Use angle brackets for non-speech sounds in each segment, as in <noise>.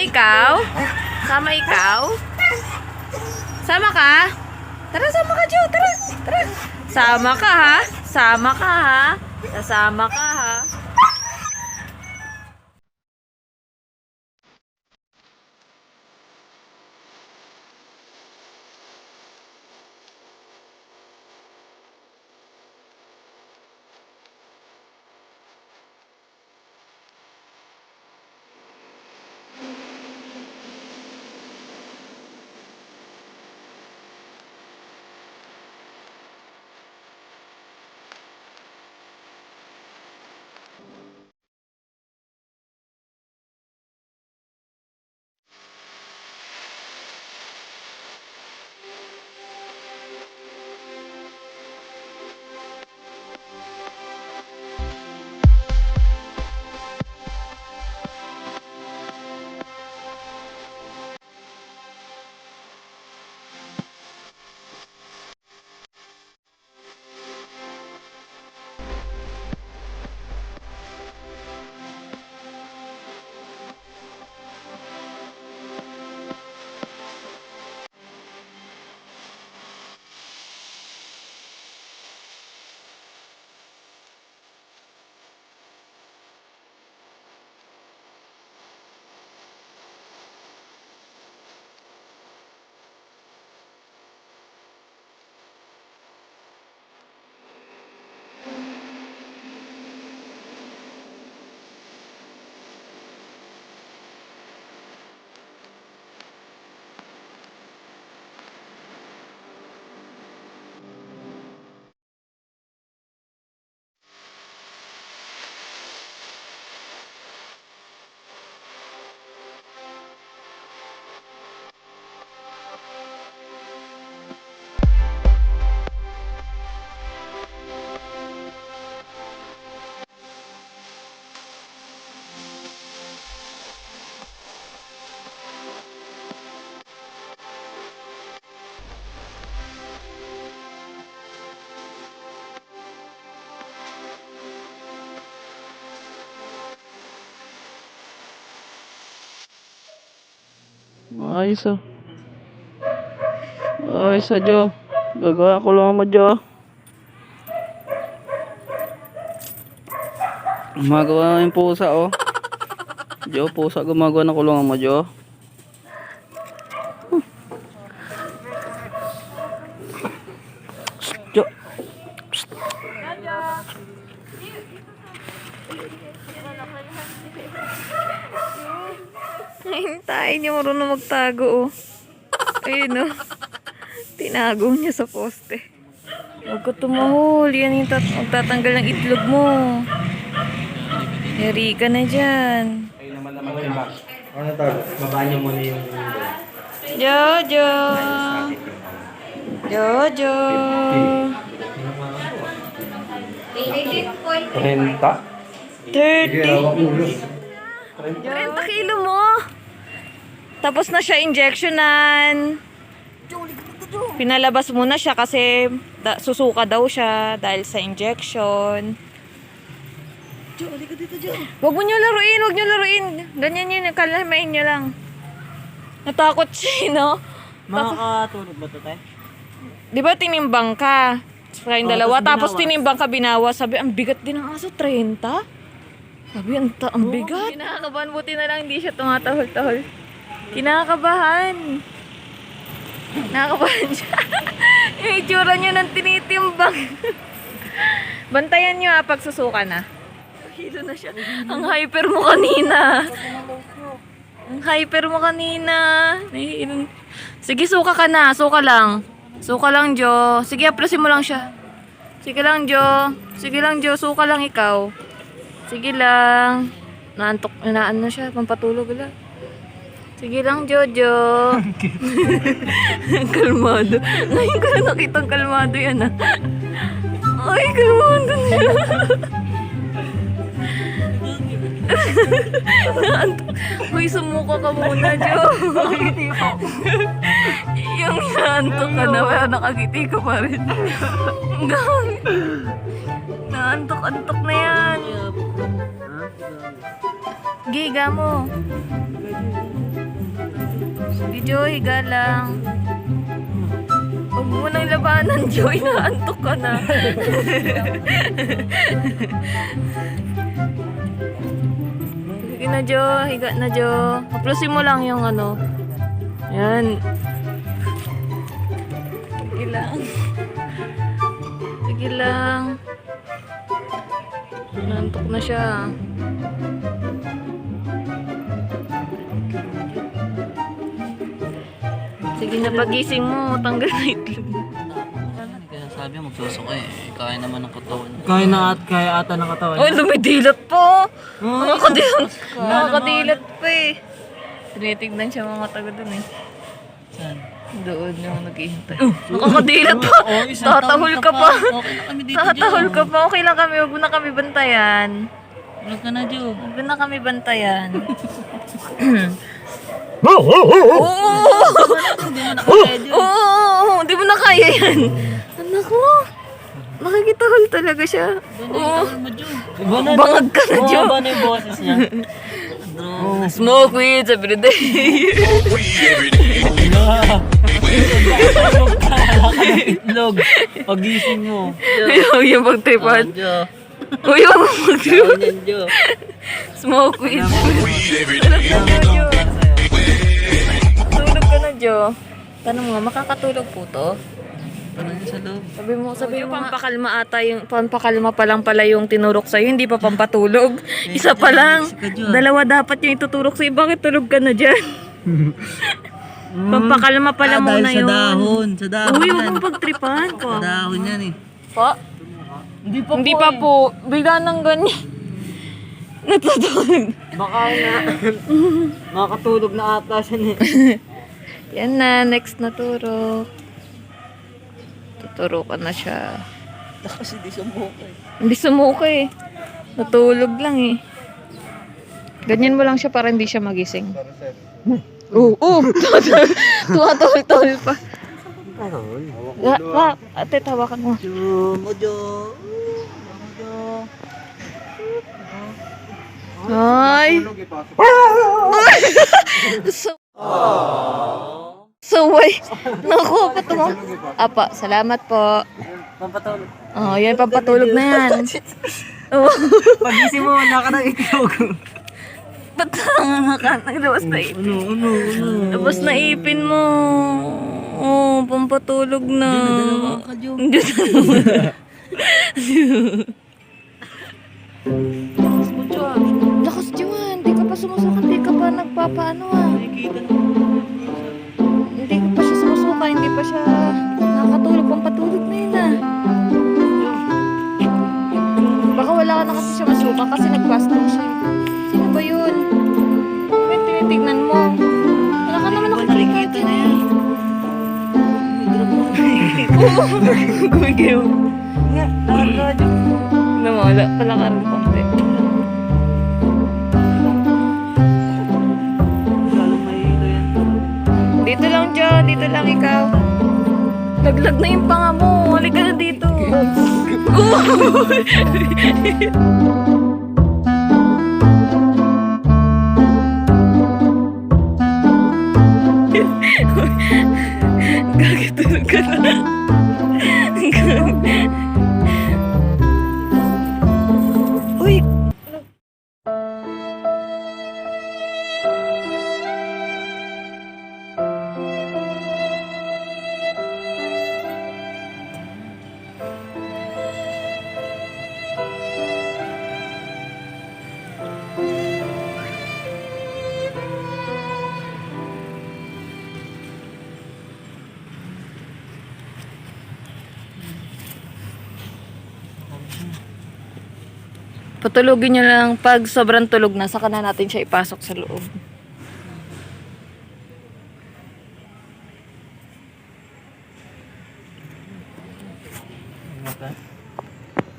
ikaw? Sama ikaw? Sama ka? Tara, sama ka, Jo. Tara, tara. Sama ka, ha? Sama ka, ha? Sasama ka, ha? Ayos ah. Ayos ah, Jo. Gagawa ko lang mo, Jo. Gumagawa yung pusa, oh. Jo, pusa gumagawa ng kulungan mo, Jo. Hmm. Jo. Hintayin niya magtago, oh. Ayun, oh. Tinago niya sa poste. Huwag ka tumahol. Yan yung tat magtatanggal ng itlog mo. Yari ka na dyan. Ayun naman naman kay Max. Ano tawag? Babaan niyo muna yung. Jojo! Jojo! Renta? 30. 30 kilo mo. Tapos na siya injectionan. Pinalabas muna siya kasi da- susuka daw siya dahil sa injection. Huwag mo niyo laruin, huwag niyo laruin. Ganyan yun, kalamain niyo lang. Natakot siya, no? Makakatulog ba ito, tayo? Di ba tinimbang ka? Kayong dalawa, tapos tinimbang ka binawas. Sabi, ang bigat din ng aso, 30? Sabi, ang, ta- ang bigat. Kinakabahan, buti na lang hindi siya tumatahol-tahol. Kinakabahan. Nakakabahan siya. <laughs> yung itsura niyo ng tinitimbang. <laughs> Bantayan niyo ha, pag susuka na. Hilo na siya. Ang hyper mo kanina. Ang hyper mo kanina. Sige, suka ka na. Suka lang. Suka lang, Jo. Sige, aplasin mo lang siya. Sige lang, Jo. Sige lang, Jo. Suka lang ikaw. Sige lang. Naantok, naan na siya. Pampatulog wala. Sige lang, Jojo. <laughs> kalmado. Ngayon ko na nakita kalmado yan, ah. Ay, kalmado. Naantok. <laughs> Uy, sumuka ka muna, Jo. Yung naantok ka na, pero nakagiti ka pa rin. Naantok-antok na yan. Giga mo. Jo, higa lang. Huwag mo nang labanan, Jo. Inaantok <laughs> ka na. <laughs> Sige na, Jo. Higa na, Jo. Haplusin mo lang yung ano. Yan. Sige lang. Sige lang. Nantok na siya. Sige na pagising mo, tanggal na itlog. Kaya sabi magsusuka eh. Kaya naman ng katawan. Kaya na at kaya ata ng katawan. Ay, lumidilat po! Nakakadilat, nakakadilat pa eh. Tinitignan siya mga taga dun eh. Saan? Doon yung naghihintay. Nakakadilat pa! Tatahol ka pa! Tatahol ka pa! Okay lang kami, huwag mo na kami bantayan. Huwag ka na, Jo. Huwag mo na kami bantayan. <laughs> Hindi mo nakakaya, Jo. Oo, hindi mo na kaya yan. Anak mo, nakikitahol talaga siya. Oo, Tawal mo, Jo. bangag ka na, Jo. Bumaba na yung boses niya. Smoke weed every day. Itlog. Pagising mo. Ayaw yung pagtripan. Uy, huwag mo magtripan. Yan, Jo. Smoke weed. Tulog ka Jo. Tanong mo, makakatulog po to? Tanong sa loob. Sabi mo, sabi mo, pampakalma ata yung, pampakalma pa lang pala yung tinurok sa'yo, hindi pa pampatulog. Isa pa lang. Dalawa dapat yung ituturok sa'yo. Bakit tulog ka na dyan? <laughs> pampakalma pala Ah, dahil muna sa yun. dahon. Sa dahon Uy, huwag mong pagtripan Sa ko. dahon yan eh. Pa? Hindi pa Hindi pa po. Bigla nang ganyan. <laughs> Natutulog. Baka na. <laughs> Makakatulog na ata siya eh. Yan na, next na turok. Tuturukan na siya. Kasi di sumuka eh. Hindi sumuka eh. Natulog lang eh. Ganyan mo lang siya para hindi siya magising. Oo, <laughs> oo. Tumatol-tol pa. La, la, ate, tawakan mo. Jo, mo, Jo. Ay! <laughs> so, wait. Naku, pato mo. Apa, salamat po. Pampatulog. Oh, yan, pampatulog na yan. Oh, <laughs> Pagising mo, wala ka ng itlog. ba't nanganga ka? Naglabas na ipin. Ano, ano, ano. Labas na ipin mo. Oh, pampatulog na. Dalawa ka. Hindi dalawa. <laughs> Lakas mo, Juan. Lakas, Juan. Hindi ka pa sumusuka. Hindi ka pa nagpapaano ah. Nakikita na. Siya masuka kasi nag-fasting siya. Sino ba yun? May tinitignan mo. Wala ka naman nakikita na yan. Gumigiw. Nga, nakakadyo. Namala pala ka rin konti. Lalong mahilo yan. Dito lang, John. Dito lang ikaw. Laglag na yung panga mo. Halika na dito. Gagitulog <laughs> Patulogin nyo lang pag sobrang tulog na, saka na natin siya ipasok sa loob.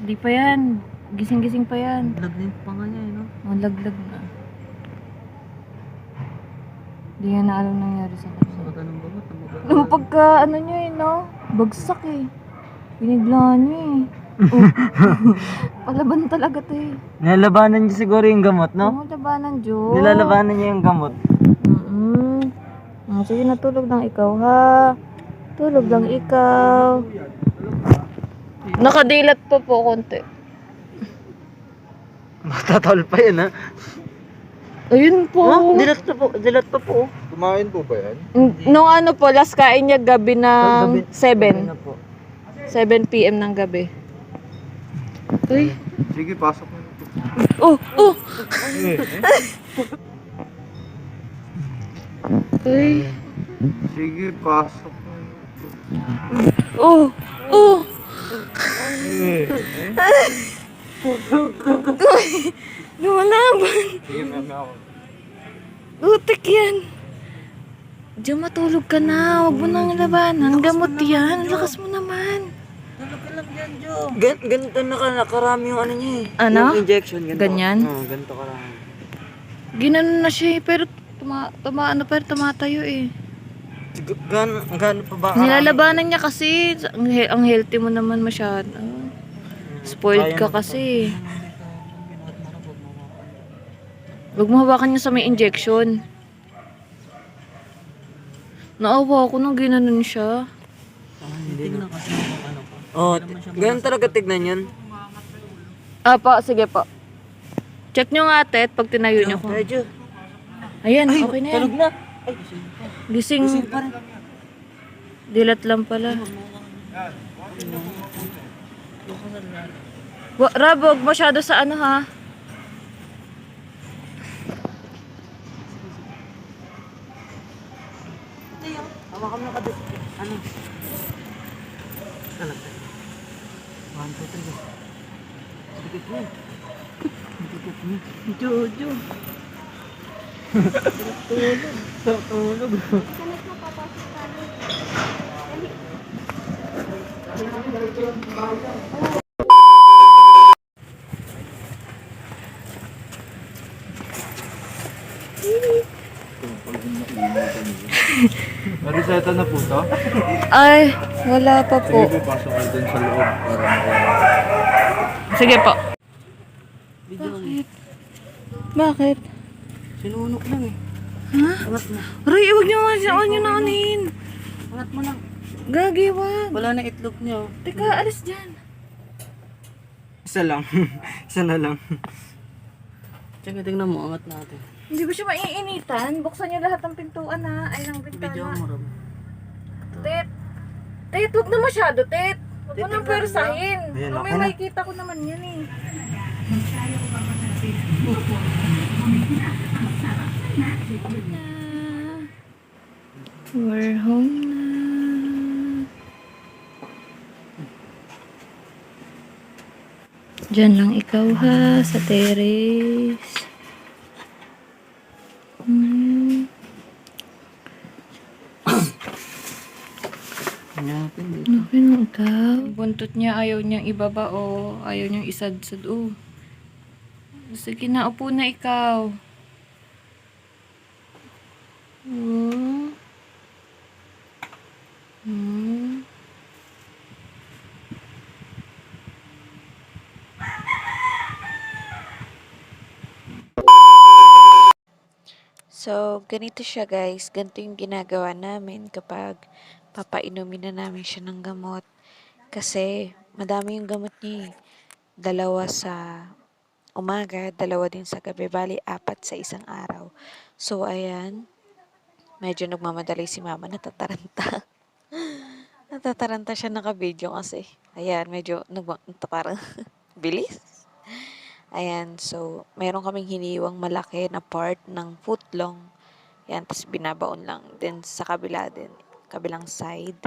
Hindi pa yan. Gising-gising pa yan. Lag na yung panga niya eh, no? Ang laglag na. Hindi nga na alam nangyari sa kanya. Sa ng bagot. Ang mo pagka ano nyo eh, no? Bagsak eh. Biniglaan nyo eh. Oh. <laughs> Palaban talaga to eh. Nilalabanan niya siguro yung gamot, no? No? labanan, Diyos. Nilalabanan niya yung gamot. Mm-mm. Ah, sige na, tulog lang ikaw, ha? Tulog lang ikaw. Nakadilat pa po konti. <laughs> Matatawal pa yan ha. Ayun po. Oh, dilat pa po. Dilat pa po. Kumain po ba yan? N- Nung ano po, last kain niya gabi ng 7. Ano po? 7 p.m. ng gabi. Uy. Sige, pasok mo. Oh, oh. Uy. Sige, pasok mo. Oh, oh. Lumalaban. Sige, mami ako. Utik yan. Diyan matulog ka na. Huwag mo nang labanan. Gamot yan. Lakas mo naman. Gan ganito na ka, nakarami yung ano niya eh. Ano? Yung injection. Ganito. Ganyan? Oo, ganito karami. Ginanon na siya eh. Pero tuma, tuma, ano rin, tumatayo eh. Gan, gaano pa ba? Nilalabanan niya kasi. Ang, he- ang healthy mo naman masyado. Spoiled ka kasi. Huwag mo hawakan niya sa may injection. Naawa ako nung ginanon siya. Hindi na kasi. Oh, ganun talaga tignan yun. Ah, pa, sige po. Check nyo nga, Tet, pag tinayo niyo ko. Medyo. Ayan, okay na yan. Tulog na. Ay, Gising. Dilat lang pala. Wa, Rab, huwag masyado sa ano ha. Hawakan mo ka. Ano? Ano? One, two, three. Dikit mo. Dikit mo. Jojo. Tulog. <laughs> Tulog. Mariseta na po to? Ay, wala pa po. Sige po, pasok kayo dun sa loob para makawala. Sige po. Bakit? Bakit? Sinunok lang eh. Ha? Angat mo. Ray, huwag nyo, huwag nyo naunin. Angat mo lang. Gagi, wag. Wala na itlog niyo. Teka, alis dyan. Isa lang. <laughs> Isa na lang. Tsaka tingnan mo, angat natin. Hindi ko siya maiinitan. Buksan nyo lahat ng pintuan ha. Ay, ng Video bintana. mo ram. Tet. Tet, huwag na masyado, Tet. Huwag mo Tet, nang tingnan pwersahin. mo. Ayan, Mamaya ako na. makikita ko naman yan eh. We're home na. Diyan lang ikaw ha, sa terrace. Hmm. Hanapin eh. Okay na ikaw. Buntot niya ayaw niyang ibaba o ayaw niyang isadsad o. Sige na, upo na ikaw. Hmm. Hmm. So, ganito siya guys. Ganito yung ginagawa namin kapag papainumin na namin siya ng gamot. Kasi, madami yung gamot niya eh. Dalawa sa umaga, dalawa din sa gabi. Bali, apat sa isang araw. So, ayan. Medyo nagmamadali si mama, natataranta. <laughs> natataranta siya naka-video kasi. Ayan, medyo nagma- parang <laughs> bilis. Ayan, so, meron kaming hiniwang malaki na part ng footlong. Ayan, tapos binabaon lang. Then, sa kabila din, kabilang side.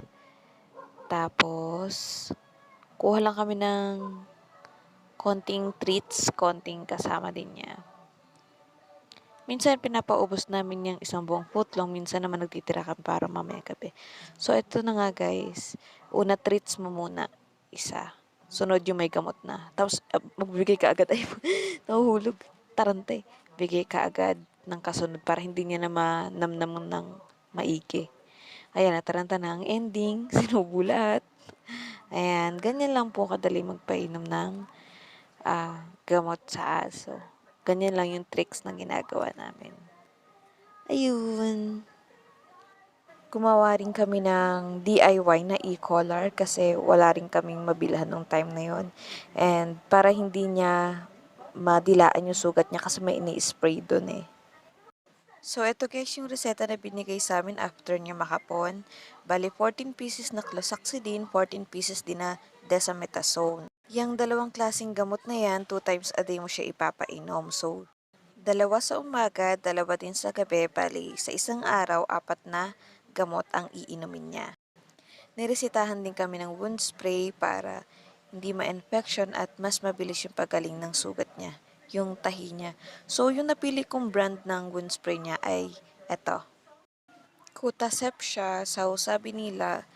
Tapos, kuha lang kami ng konting treats, konting kasama din niya. Minsan, pinapaubos namin yung isang buong footlong. Minsan naman nagtitira kami para mamaya gabi. So, ito na nga guys. Una, treats mo muna. Isa. Sunod yung may gamot na. Tapos, uh, magbibigay ka agad. <laughs> Ay, nahuhulog. Tarante. Bigay ka agad ng kasunod para hindi niya na manamnam ng maigi. Ayan, nataranta na ang ending. <laughs> Sinubulat. Ayan, ganyan lang po kadali magpainom ng ah, gamot sa aso. Ganyan lang yung tricks na ginagawa namin. Ayun. Gumawa rin kami ng DIY na e-collar kasi wala rin kaming mabilhan nung time na yon. And para hindi niya madilaan yung sugat niya kasi may ini-spray doon eh. So, ito guys yung reseta na binigay sa amin after niya makapon. Bali, 14 pieces na closaxidine, 14 pieces din na dexamethasone. Yung dalawang klaseng gamot na yan, two times a day mo siya ipapainom. So, dalawa sa umaga, dalawa din sa gabi. Bali, sa isang araw, apat na gamot ang iinumin niya. Niresitahan din kami ng wound spray para hindi ma-infection at mas mabilis yung pagaling ng sugat niya, yung tahi niya. So, yung napili kong brand ng wound spray niya ay eto. Kutasep siya. So, sabi nila,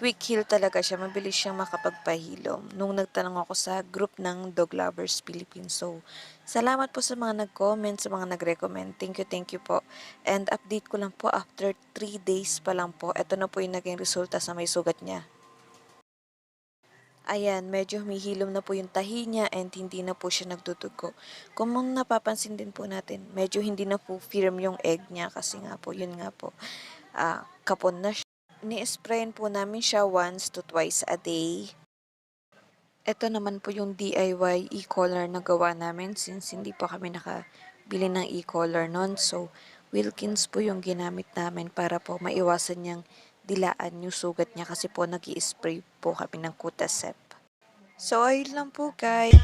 quick heal talaga siya. Mabilis siyang makapagpahilom. Nung nagtanong ako sa group ng Dog Lovers Philippines. So, salamat po sa mga nag-comment, sa mga nag-recommend. Thank you, thank you po. And update ko lang po, after 3 days pa lang po, ito na po yung naging resulta sa may sugat niya. Ayan, medyo humihilom na po yung tahi niya and hindi na po siya nagdudugo. Kung napapansin din po natin, medyo hindi na po firm yung egg niya kasi nga po, yun nga po, ah, kapon na siya. Ni-sprayin po namin siya once to twice a day. Ito naman po yung DIY e-collar na gawa namin since hindi pa kami nakabili ng e-collar noon. So, Wilkins po yung ginamit namin para po maiwasan niyang dilaan yung sugat niya kasi po nag spray po kami ng Kutasep. So, ayun lang po guys.